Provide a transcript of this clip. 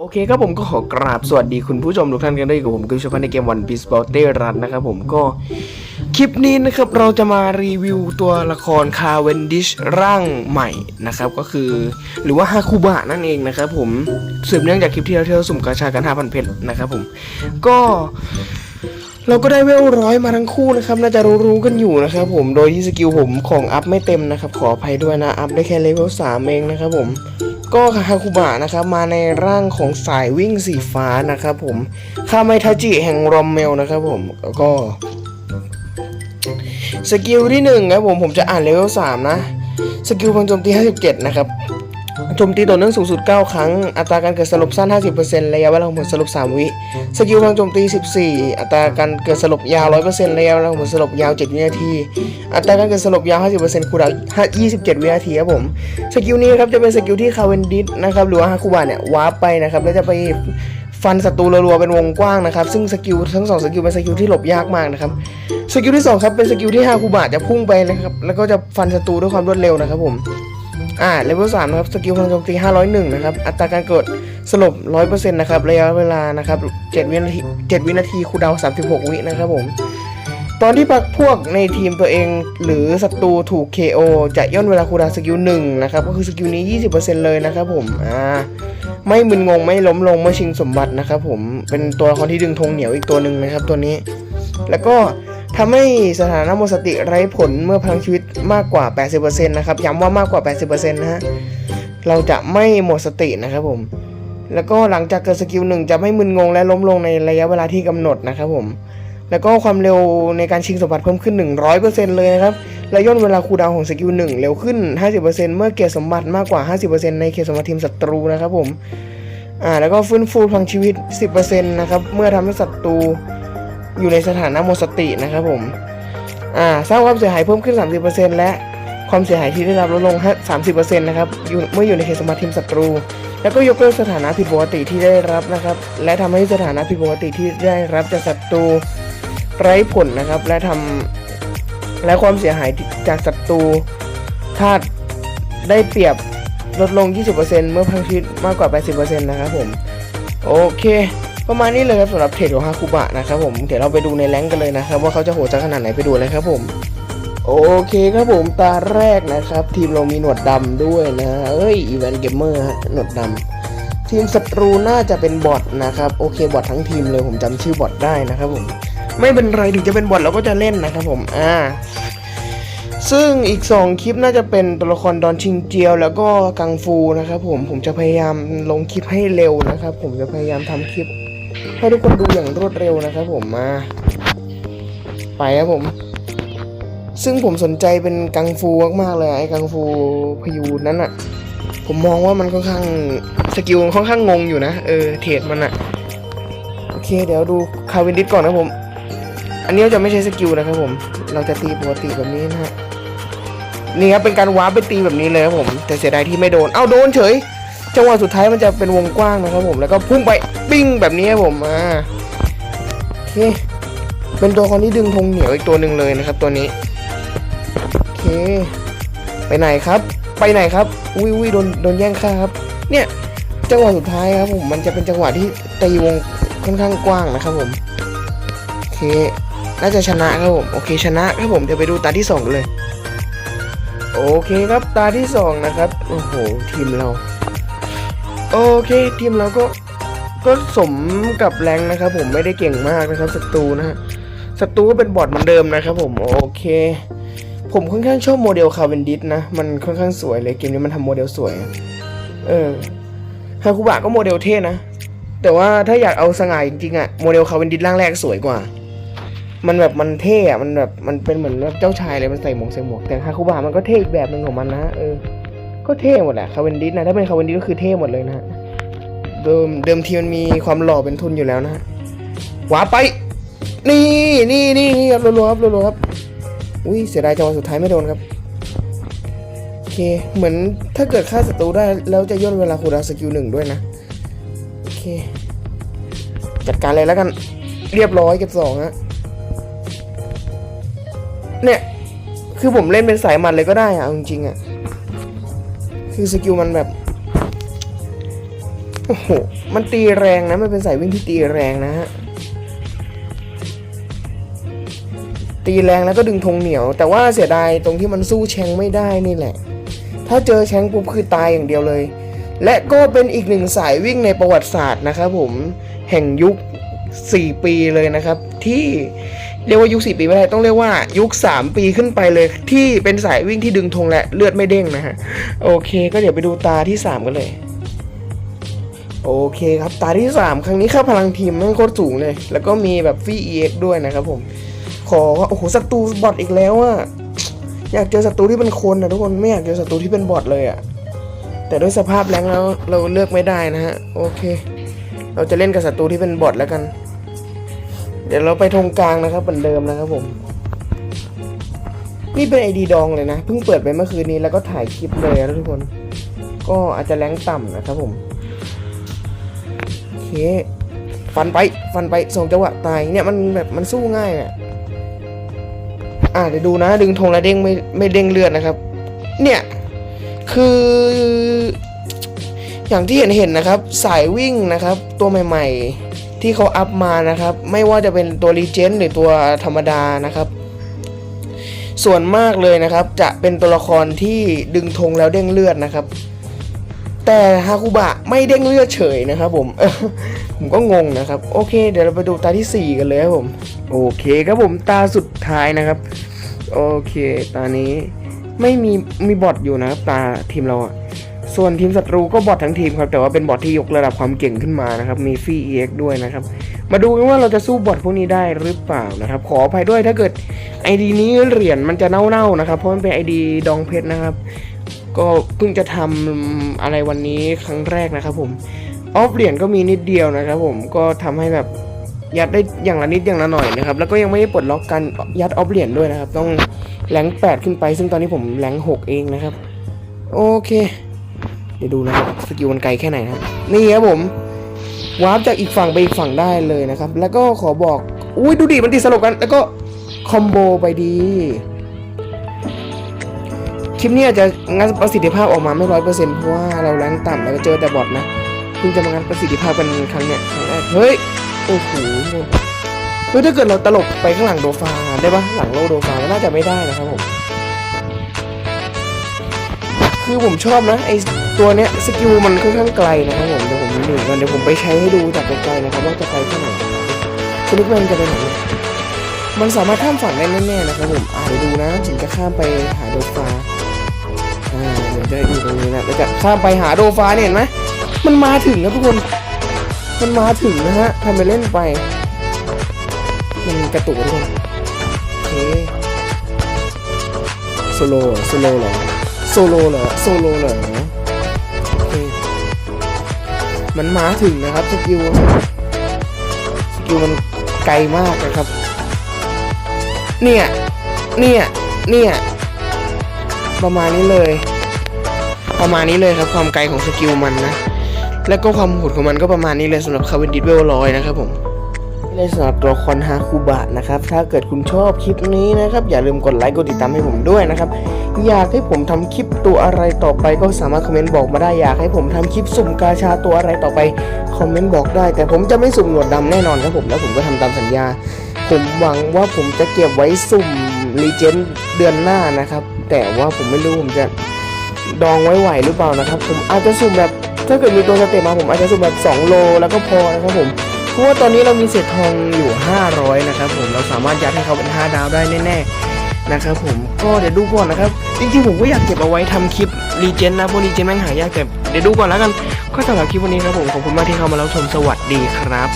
โอเคครับผมก็ขอกราบสวัสดีคุณผู้ชมทุกท่านกันด้วยกับผมคือชพันในเกม One Piece b a l t e Run นะครับผมก็คลิปนี้นะครับเราจะมารีวิวตัวละครคาเวนดิชร่างใหม่นะครับก็คือหรือว่าฮาคุบะนั่นเองนะครับผมสืบเนื่องจากคลิปที่เราเที่ยวสุ่มกาชากัน5,000เพชรนะครับผมก็เราก็ได้เวลร้อยมาทั้งคู่นะครับน่าจะรู้ๆกันอยู่นะครับผมโดยที่สกิลผมของอัพไม่เต็มนะครับขออภัยด้วยนะอัพได้แค่เลเวล3เองนะครับผม ก็คาฮาคุบะนะครับมาในร่างของสายวิ่งสีฟ้านะครับผมคาไมทาจิแห่งรอมเมลนะครับผมก็สกิลที่หนึ่งครับผมผมจะอ่านเลเวล3นะ สกิลพลังโจมตี 57 นะครับ โจมตีต่อเนื่องสูงสุด 9 ครั้ง อัตราการเกิดสลบสั้น 50%ระยะเวลาของผลสลบ 3 วิ สกิลพลังโจมตี 14 อัตราการเกิดสลบยาว 100%ระยะเวลาของผลสลบยาว 7 วินาที อัตราการเกิดสลบยาว 50%คูดาว27 วินาทีครับผม สกิลนี้ครับจะเป็นสกิลที่คาเวนดิสนะครับหรือว่าฮาคุบะเนี่ยวาร์ปไปนะครับแล้วจะไปฟันศัตรูรัวๆเป็นวงกว้างนะครับ ซึ่งสกิลทั้งสองสกิลเป็นสกิลที่หลบยากมากนะครับ สกิลที่สองครับเป็นสกิลที่ฮาคุบะจะพุ่งไปนะครับแล้วก็จะฟันศัตรูด้วยความรวดเร็วนะครับผม อ่าเลเวลสามนะครับสกิลพลังโจมตี501นะครับอัตราการเกิดสลบ100%นะครับระยะเวลานะครับ7วินาที7วินาทีคูดาวน์36วินะครับผมตอนที่พักพวกในทีมตัวเองหรือศัตรูถูก KO จะย่นเวลาคูดาวสกิล1นะครับก็คือสกิลนี้ 20%เลยนะครับผมอ่าไม่มึนงงไม่ล้มลงไม่ชิงสมบัตินะครับผมเป็นตัวละครที่ดึงธงเหนียวอีกตัวหนึ่งนะครับตัวนี้ แล้วก็ทำให้สถานะหมดสติไร้ผลเมื่อพลังชีวิต มากกว่า 80%นะครับย้ำว่ามากกว่า 80%นะฮะเราจะไม่หมดสตินะครับผม แล้วก็หลังจากเกิดสกิลหนึ่งจะไม่มึนงงและล้มลงในระยะเวลาที่กำหนดนะครับผมแล้วก็ความเร็วในการชิงสมบัติเพิ่มขึ้น 100%เลยนะครับ และย่นเวลาคูดาวของสกิลหนึ่งเร็วขึ้น 50%เมื่อเก็บสมบัติมากกว่า 50%ในเขตสมบัติทีมศัตรูนะครับผม อ่า แล้วก็ฟื้นฟูพลังชีวิต 10%นะครับ เมื่อทำให้ศัตรูอยู่ในสถานะหมดสตินะครับผม อ่าสร้างความเสียหายเพิ่มขึ้น 30%และความเสียหายที่ได้รับลดลง 30%นะครับเมื่ออยู่ในเขตสมาธิมศัตรู แล้วก็ยกเลิกสถานะผิดปกติที่ได้รับนะครับ และทำให้สถานะผิดปกติที่ได้รับจากศัตรูไร้ผลนะครับ และทำและความเสียหายจากศัตรูธาตุได้เปรียบลดลง 20%เมื่อพังชีวิตมากกว่า 80%นะครับผม โอเค ประมาณนี้เลยครับสำหรับเทรดของฮาคุบะนะครับผมเดี๋ยวเราไปดูในแรงกันเลยนะครับว่าเขาจะโหดจะขนาดไหนไปดูเลยครับผมโอเคครับผมตาแรกนะครับ ทีมเรามีหนวดดำด้วยนะเอ้ยอีแวนเกมเมอร์ฮะหนวดดำทีมศัตรูน่าจะเป็นบอทนะครับโอเคบอททั้งทีมเลยผมจำชื่อบอทได้นะครับผมไม่เป็นไรถึงจะเป็นบอทเราก็จะเล่นนะครับผมอ่าซึ่งอีก 2 คลิปน่าจะเป็นตัวละครดอนชิงเจียว แล้วก็กังฟูนะครับผมผมจะพยายามลงคลิปให้เร็วนะครับ ผมจะพยายามทำคลิป ให้ทุกคนดูอย่างรวดเร็วนะครับผมมาไปครับผม ซึ่งผมสนใจเป็นกังฟูมากๆเลยไอ้กังฟูพยูนนั้นอะ่ะผมมองว่ามันค่อนข้างสกิลค่อนข้างงงอยู่นะเออเทรดมันอะ่ะโอเค เดี๋ยวดูคาวินดิสก่อนนะผม อันนี้จะไม่ใช่สกิลนะครับผม เราจะตีปกติแบบนี้นะฮะนี่ครับเป็นการวาร์ปไปตีแบบนี้เลยครับผม แต่เสียดายที่ไม่โดน เอ้าโดนเฉย จังหวะสุดท้ายมันจะเป็นวงกว้างนะครับผมแล้วก็พุ่งไปปิ้งแบบนี้ครับผมอ่าโอเคเป็นตัวคนที่ดึงธงเหนียวอีกตัวหนึ่งเลยนะครับ ตัวนี้โอเค ไปไหนครับ ไปไหนครับอุ้ยอุ้ยโดนโดนแย่งค่าครับ เนี่ยจังหวะสุดท้ายครับผมมันจะเป็นจังหวะที่ตีวงค่อนข้างกว้างนะครับผมโอเคน่าจะชนะครับผมโอเคชนะครับผมเดี๋ยวไปดูตาที่สองกันเลย โอเคครับตาที่สองนะครับโอ้โหทีมเรา โอเคทีมเราก็ก็สมกับแรงนะครับ ผมไม่ได้เก่งมากนะครับศัตรูนะฮะศัตรูก็เป็นบอทเหมือนเดิมนะครับ ผมโอเค ผมค่อนข้างชอบโมเดลคาเวนดิสนะมันค่อนข้างสวยเลยเกมนี้มันทำโมเดลสวย เออฮาคุบะก็โมเดลเท่นะแต่ว่าถ้าอยากเอาสง่ายจริงๆอะโมเดลคาเวนดิสร่างแรกสวยกว่า มันแบบมันเท่อะมันแบบมันเป็นเหมือนแบบเจ้าชายเลยมันใส่หมวกใส่หมวกแต่ฮาคุบะมันก็เท่อีกแบบหนึ่งของมันนะเออ ก็เท่หมดแหละคาเวนดิสนะถ้าเป็นคาเวนดิสก็คือเท่หมดเลยนะฮะเดิมเดิมทีมันมีความหล่อเป็นทุนอยู่แล้วนะฮะหวาไป นี่นี่นี่นี่ครับรัวๆครับรัวๆครับอุ้ยเสียดายจังหวะสุดท้ายไม่โดนครับโอเคเหมือนถ้าเกิดฆ่าศัตรูได้แล้วจะย่นเวลาคูดาวสกิลหนึ่งด้วยนะโอเคจัดการเลยแล้วกันเรียบร้อยเก็บสองฮะเนี่ย คือผมเล่นเป็นสายมัดเลยก็ได้อะจริงๆอะ คือสกิลมันแบบ โอ้โห มันตีแรงนะ มันเป็นสายวิ่งที่ตีแรงนะฮะ ตีแรงแล้วก็ดึงธงเหนียว แต่ว่าเสียดายตรงที่มันสู้แชงไม่ได้นี่แหละ ถ้าเจอแชงปุ๊บคือตายอย่างเดียวเลย และก็เป็นอีกหนึ่งสายวิ่งในประวัติศาสตร์นะครับผม แห่งยุค 4 ปีเลยนะครับ ที่ เรียกว่ายุค 4 ปีไม่ได้ต้องเรียกว่ายุค 3 ปีขึ้นไปเลย ที่เป็นสายวิ่งที่ดึงธงและเลือดไม่เด้งนะฮะโอเค ก็เดี๋ยวไปดูตาที่ 3 กันเลย โอเคครับตาที่ 3 ครั้งนี้ค่าพลังทีมแม่งโคตรสูงเลย แล้วก็มีแบบฟรีเอ็กด้วยนะครับผม ขอว่าโอ้โหศัตรูบอทอีกแล้วอะอยากเจอศัตรูที่เป็นคนนะทุกคนไม่อยากเจอศัตรูที่เป็นบอทเลยอะแต่ด้วยสภาพแรงแล้วเราเลือกไม่ได้นะฮะโอเค เราจะเล่นกับศัตรูที่เป็นบอทแล้วกัน เดี๋ยวเราไปธงกลางนะครับเหมือนเดิมนะครับผม นี่เป็นไอดีดองเลยนะเพิ่งเปิดไปเมื่อคืนนี้แล้วก็ถ่ายคลิปเลยนะทุกคน ก็อาจจะแรงต่ำนะครับผมโอเคฟันไปฟันไปส่งจังหวะตายเนี่ยมันแบบมันสู้ง่ายอะอะเดี๋ยวดูนะ ดึงธงแล้วเด้งไม่ไม่เด้งเลือดนะครับ เนี่ยคืออย่างที่เห็นเห็นนะครับ สายวิ่งนะครับ ตัวใหม่ ๆ ที่เขาอัพมานะครับ ไม่ว่าจะเป็นตัวรีเจนหรือตัวธรรมดานะครับ ส่วนมากเลยนะครับ จะเป็นตัวละครที่ดึงธงแล้วเด้งเลือดนะครับ แต่ฮาคุบะไม่เด้งเลือดเฉยนะครับผมผมก็งงนะครับ โอเค เดี๋ยวเราไปดูตาที่ 4 กันเลยครับผม โอเคครับผมตาสุดท้ายนะครับ โอเค ตานี้ไม่มีมีบอทอยู่นะครับ ตาทีมเราอะ ส่วนทีมศัตรูก็บอททั้งทีมครับแต่ว่าเป็นบอทที่ยกระดับความเก่งขึ้นมานะครับมีฟรีเอ็กด้วยนะครับมาดูกันว่าเราจะสู้บอทพวกนี้ได้หรือเปล่านะครับขออภัยด้วยถ้าเกิดไอดีนี้เหรียญมันจะเน่าๆนะครับเพราะมันเป็นไอดีดองเพชรนะครับก็เพิ่งจะทำอะไรวันนี้ครั้งแรกนะครับผมออฟเหรียญก็มีนิดเดียวนะครับผมก็ทำให้แบบยัดได้อย่างละนิดอย่างละหน่อยนะครับแล้วก็ยังไม่ได้ปลดล็อกการยัดออฟเหรียญด้วยนะครับ ต้องแรงแปดขึ้นไป ซึ่งตอนนี้ผมแรงหกเองนะครับ โอเค เดี๋ยวดูนะครับสกิลมันไกลแค่ไหนนะครับนี่ครับผมวาร์ปจากอีกฝั่งไปอีกฝั่งได้เลยนะครับ แล้วก็ขอบอกอุ้ยดูดิมันติดสลบกัน แล้วก็คอมโบไปดีคลิปนี้อาจจะงัดประสิทธิภาพออกมาไม่ร้อยเปอร์เซ็นต์เพราะว่าเราแรงต่ำแล้วก็เจอแต่บอทนะเพิ่งจะมางัดประสิทธิภาพเป็นครั้งเนี้ยครั้งแรกเฮ้ยโอ้โหเฮ้ยถ้าเกิดเราตลบไปข้างหลังโดฟาได้ปะหลังโลโดฟาก็น่าจะไม่ได้นะครับผม คือผมชอบนะไอตัวเนี้ยสกิลมันค่อนข้างไกลนะครับผมเดี๋ยวผมดูกันเดี๋ยวผมไปใช้ให้ดูจากไกลๆนะครับว่าจะไกลแค่ไหนสนุกมันจะไปไหนมันสามารถข้ามฝั่งได้แน่ๆนะครับผมอ่าเดี๋ยวดูนะผมจะข้ามไปหาโดฟาอ่าเดี๋ยวจะอยู่ตรงนี้นะแล้วจะข้ามไปหาโดฟาเนี่ยเห็นไหมมันมาถึงนะทุกคนมันมาถึงนะฮะทำไปเล่นไปมันกระตุกทุกคนโอเคโซโล่โซโล่เหรอ โซโลเหรอโซโลเหรอโอเคมันมาถึงนะครับสกิลสกิลมันไกลมากนะครับ เนี่ย เนี่ย เนี่ย ประมาณนี้เลย ประมาณนี้เลยครับความไกลของสกิลมันนะ แล้วก็ความโหดของมันก็ประมาณนี้เลยสำหรับคาเวนดิสเวลร้อยนะครับผม เลยสำหรับตัวละครฮาคูบะนะครับ ถ้าเกิดคุณชอบคลิปนี้นะครับ อย่าลืมกดไลค์กดติดตามให้ผมด้วยนะครับ อยากให้ผมทำคลิปตัวอะไรต่อไปก็สามารถคอมเมนต์บอกมาได้ อยากให้ผมทำคลิปสุ่มกาชาตัวอะไรต่อไปคอมเมนต์บอกได้ แต่ผมจะไม่สุ่มหนวดดำแน่นอนครับผมแล้วผมก็ทำตามสัญญา ผมหวังว่าผมจะเก็บไว้สุ่มรีเจนเดือนหน้านะครับ แต่ว่าผมไม่รู้ผมจะดองไว้ไหวหรือเปล่านะครับ ผมอาจจะสุ่มแบบถ้าเกิดมีตัวสเตปมาผมอาจจะสุ่มแบบ 2 โลแล้วก็พอนะครับผม เพราะว่าตอนนี้เรามีเศษทองอยู่ 500 นะครับผมเราสามารถยัดให้เขาเป็น 5 ดาวได้แน่ๆนะครับผมก็เดี๋ยวดูก่อนนะครับ จริงๆผมก็อยากเก็บเอาไว้ทำคลิปรีเจนนะพวกรีเจนแม่งหายากแต่เดี๋ยวดูก่อนแล้วกันก็สำหรับคลิปวันนี้ครับผมขอบคุณมากที่เข้ามารับชมสวัสดีครับ